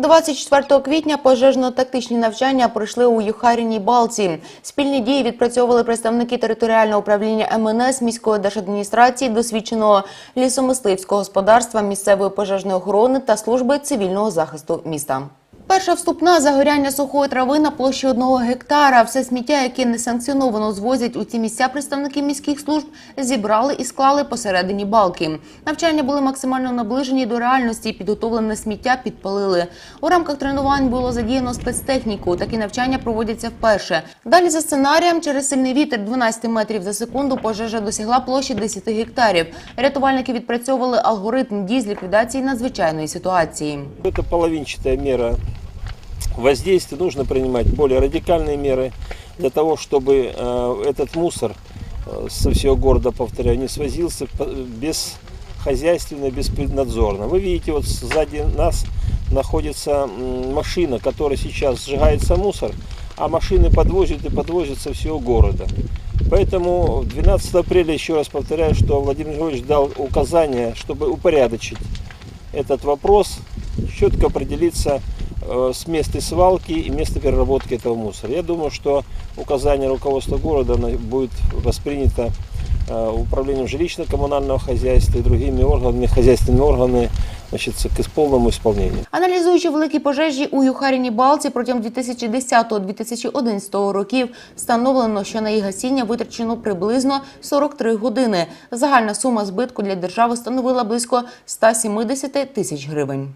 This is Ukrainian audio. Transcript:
24 квітня пожежно-тактичні навчання пройшли у Юхаріній Балці. Спільні дії відпрацьовували представники територіального управління МНС міської держадміністрації, досвідченого лісомисливського господарства, місцевої пожежної охорони та служби цивільного захисту міста. Перша вступна загоряння сухої трави на площі одного гектара. Все сміття, яке несанкціоновано звозять у ці місця представники міських служб, зібрали і склали посередині балки. Навчання були максимально наближені до реальності. Підготовлене сміття підпалили. У рамках тренувань було задіяно спецтехніку. Такі навчання проводяться вперше. Далі за сценарієм, через сильний вітер 12 метрів за секунду пожежа досягла площі 10 гектарів. Рятувальники відпрацьовували алгоритм дій з ліквідації надзвичайної ситуації. Это половинчатая мера воздействия. Нужно принимать более радикальные меры для того, чтобы э, этот мусор э, со всего города, повторяю, не свозился по- бесхозяйственно, беспреднадзорно. Вы видите, вот сзади нас находится машина, которая сейчас сжигается мусор, а машины подвозят и подвозят со всего города. Поэтому 12 апреля, еще раз повторяю, что Владимир Григорьевич дал указание, чтобы упорядочить этот вопрос, четко определиться с места свалки и места переработки этого мусора. Я думаю, что указание руководства города оно будет воспринято э, управлением жилищно-коммунального хозяйства и другими органами, хозяйственными органами значит, к полному исполнению. Аналізуючи великі пожежі у Юхаріній Балці протягом 2010-2011 років, встановлено, що на їх гасіння витрачено приблизно 43 години. Загальна сума збитку для держави становила близько 170 тисяч гривень.